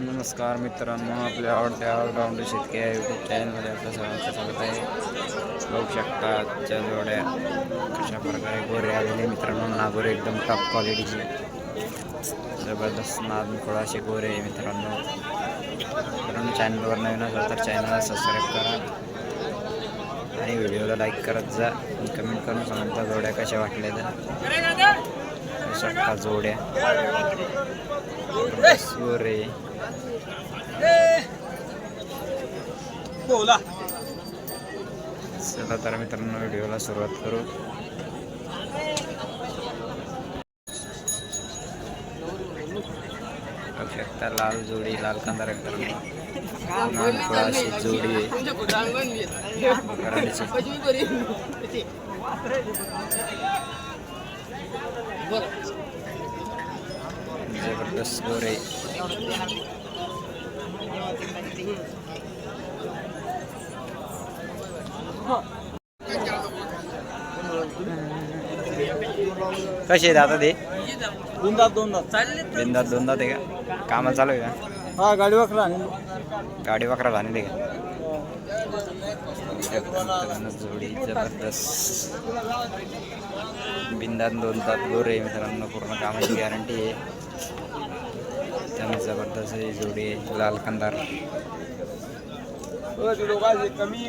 नमस्कार मित्रांनो आपल्या आवडत्या ऑलराऊंडर शेतकरी या यूट्यूब चॅनलमध्ये आपलं सर्वांचं स्वागत आहे. बघू शकता आजच्या जोड्या कशा प्रकारे गोरे आलेले मित्रांनो. नागोरे एकदम टॉप क्वालिटीचे जबरदस्त नाद थोडा असे गोरे आहे मित्रांनो. मित्रांनो चॅनलवर नवीन असाल तर चॅनलला सबस्क्राईब करा. आणि व्हिडिओला लाईक करत जा. आणि कमेंट करून सांगता जोड्या कशा वाटल्या तर शकता जोड्या. गोरे. बोला. चला तर मित्रांनो व्हिडिओला सुरुवात करू. बघू शकता लाल जोडी लाल कांदा अशी जोडी. जबरदस्त गोरे कसे आहेत आता ते? दोन दात दोन दात बिंदात दोनदा ते का? कामाला चालू आहे का? हा गाडी वाकरा गाडी वाकरा झाली का? जोडी जबरदस्त. बिंदात दोन तास गोरे आहे मित्रांनो पूर्ण कामाची गॅरंटी आहे. त्यामुळे जबरदस्त ही जोडी आहे लाल कंदार कमी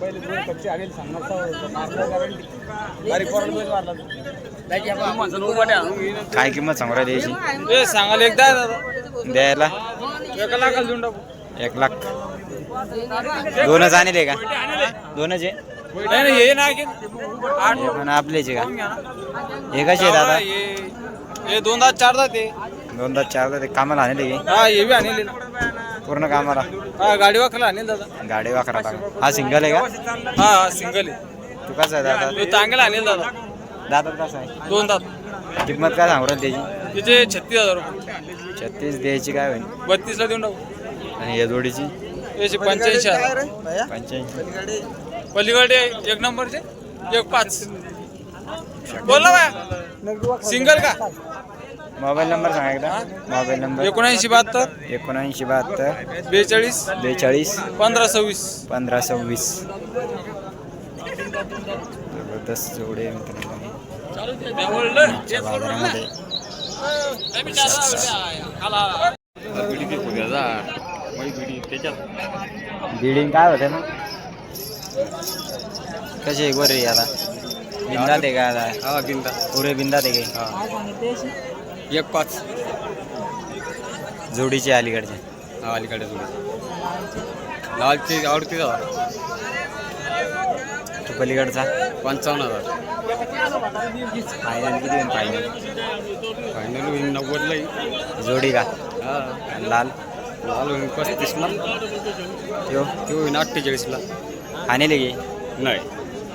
पहिले दोन कच्चे आलेले सांगणार काय किंमत सांगू राहिली याची? ए सांगाल एकदा द्यायला? एका लाखाला देऊन टाकू. एक लाख. दोनच आणले का? दोनच आहे? आपलेच आहे का? हे कसे दादा हे दोन दात चार दात आहे दोनदा चारदा ते. कामाला आणले हा बी आणले पूर्ण कामाला हा गाडी वाकला आणेल दादा. गाडी वाकरा हा सिंगल आहे का? हा हा सिंगल आहे. तू कसा आहे दादा? तो चांगला आणेल दादा. दादा कसा आहे? दोन दात. किंमत काय सांगू राहिली त्याची? तिचे छत्तीस हजार रुपये. छत्तीस द्यायची काय होईल? बत्तीसला देऊन टाकू. आणि या जोडीची? पंच्याऐंशी हजार. पंच्याऐंशी. पलीकडे एक नंबरचे एक पाच. बोला बाया. सिंगल का? मोबाईल नंबर सांगा एकदा. Mobile number. एकोणऐंशी बहात्तर. एकोणऐंशी बहात्तर. बेचाळीस. बेचाळीस. पंधरा सव्वीस. पंधरा सव्वीस. जबरदस्त जोडे आहे मित्रांनो. आजच्या बाजारामध्ये बिल्डिंग काय होते ना कसे बरे आता बिंदात आहे का आता हा बिंदा पुरे बिंदात आहे काय एक पाच. जोडीचे अलीकडचे. हा अलीकडे जोडी. लालची आवडती हजार तू पलीकडचा. पंचावन्न हजार. फायनल किती होईल? फायनल फायनल होईल नव्वदला येईल. जोडी का? हा. लाल. लाल होईल पस्तीसला त्यो ते होईल अठ्ठेचाळीसला आणले की? नाही.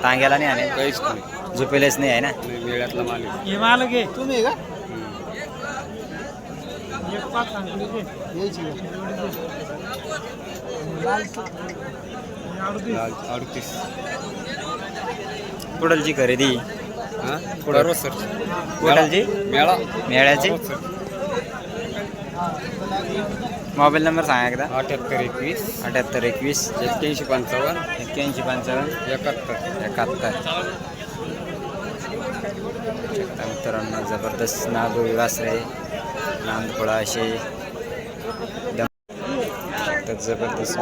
तांग्याला नाही आणे काहीच नाही. झोपेलेच नाही आहे ना? वेळातला माल आहे. हे माल घे तुम्ही का हम्म. एक पाच सांगतो लाल अडतीस कुडलची खरेदी सर कुडलची मेळा. मेळ्याची? मोबाईल नंबर सांगा एकदा. अठ्याहत्तर एकवीस. अठ्याहत्तर एकवीस. एक्क्याऐंशी पंचावन्न. एक्क्याऐंशी पंचावन्न. एकाहत्तर. एकाहत्तर. मित्रांनो जबरदस्त नागोरी वासरे. नांदखोळा असे. जबरदस्त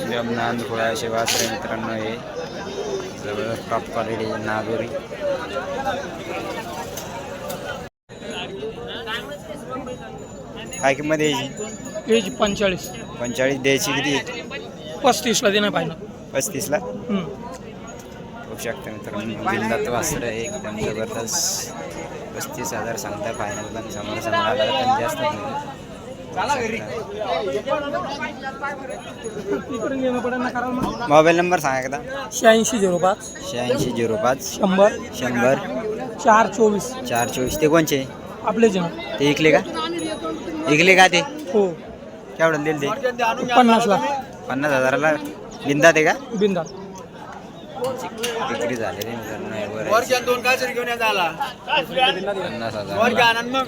एकदम नांदखोळा असे वासरे मित्रांनो हे. जबरदस्त टॉप क्वालिटी नागोरी. काय किंमत द्यायची एज पंचेचाळीस. पंचेचाळीस द्यायची किती? पस्तीसला देणं पाहिजे पस्तीसला. बघू शकता मित्रांनो. बिंदात वासर आहे एकदम जबरदस्त. पस्तीस हजार सांगता फायनल पण समोर समोर आला पण जास्त नाही. मोबाईल नंबर सांगा एकदा. शहाऐंशी झिरो पाच. शहाऐंशी झिरो पाच. शंभर. शंभर. चार चोवीस. चार चोवीस. ते कोणचे? आपले जण. ते इकले का? इकले का ते? हो. केवढं दिले ते पन्नासला. पन्नास हजाराला बिंदा ते का? बिंदा विक्री झालेली हे. वरच्या दोन घेऊन आला पन्नास हजार. आणि मग.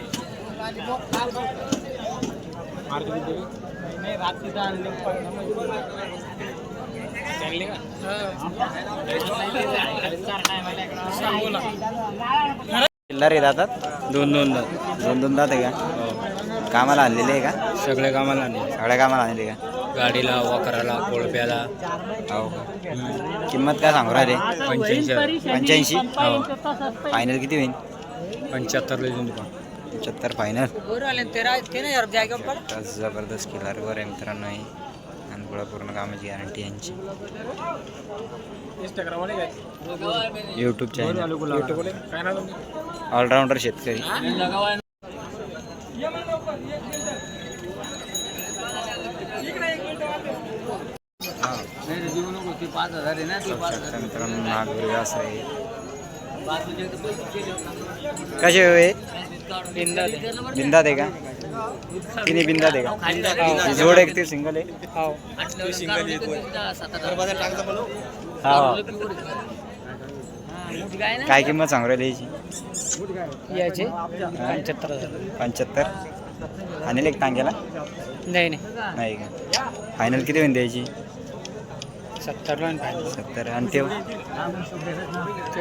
चिल्लर येत जातात दोन दोन दोन दोन दात आहे का? कामाला आणलेले आहे का? सगळे कामाला नाही सगळ्या कामाला आणलेले का? गाडीला वखराला कोळप्याला. हो. का किंमत काय सांगू राहिले? पंच्याऐंशी पंच्याऐंशी? फायनल किती होईल? पंच्याहत्तरला देऊन दुकान पंच्याहत्तर फायनल जबरदस्त किल्लारवर आहे मित्रांनो हे. आणि पुढं पूर्ण कामाची गॅरंटी यांची. यूट्यूब चॅनल ऑलराऊंडर शेतकरी पाच हजार आहे ना बघू शकता मित्रांनो नागपुरी असं आहे कसे होय? बिंदात आहे. का? तिन्ही बिंदात आहे का? ही. जोड एक ते सिंगल आहे. हा. काय किंमत सांगू राहिली याची? याचे? पंच्याहत्तर पंच्याहत्तर? आणि एक टांग्याला? नाही नाही. नाही का? फायनल किती होईल द्यायची? सत्तरला आणि फायनल सत्तर आणि ते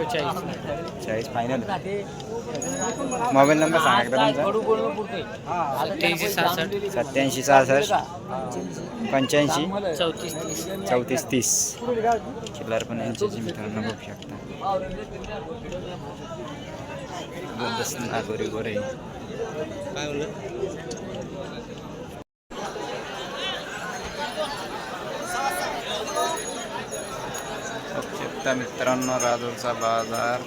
चाळीस. चाळीस फायनल मोबाईल नंबर सांगा एकदा तुमचा. सत्याऐंशी सहासष्ट. सत्याऐंशी सहासष्ट. पंच्याऐंशी. चौतीस तीस. चौतीस तीस. चिल्लर पण यांच्याची मित्रांनो बघू शकता. नागोरी गोरे. बघू शकता मित्रांनो राजूरचा बाजार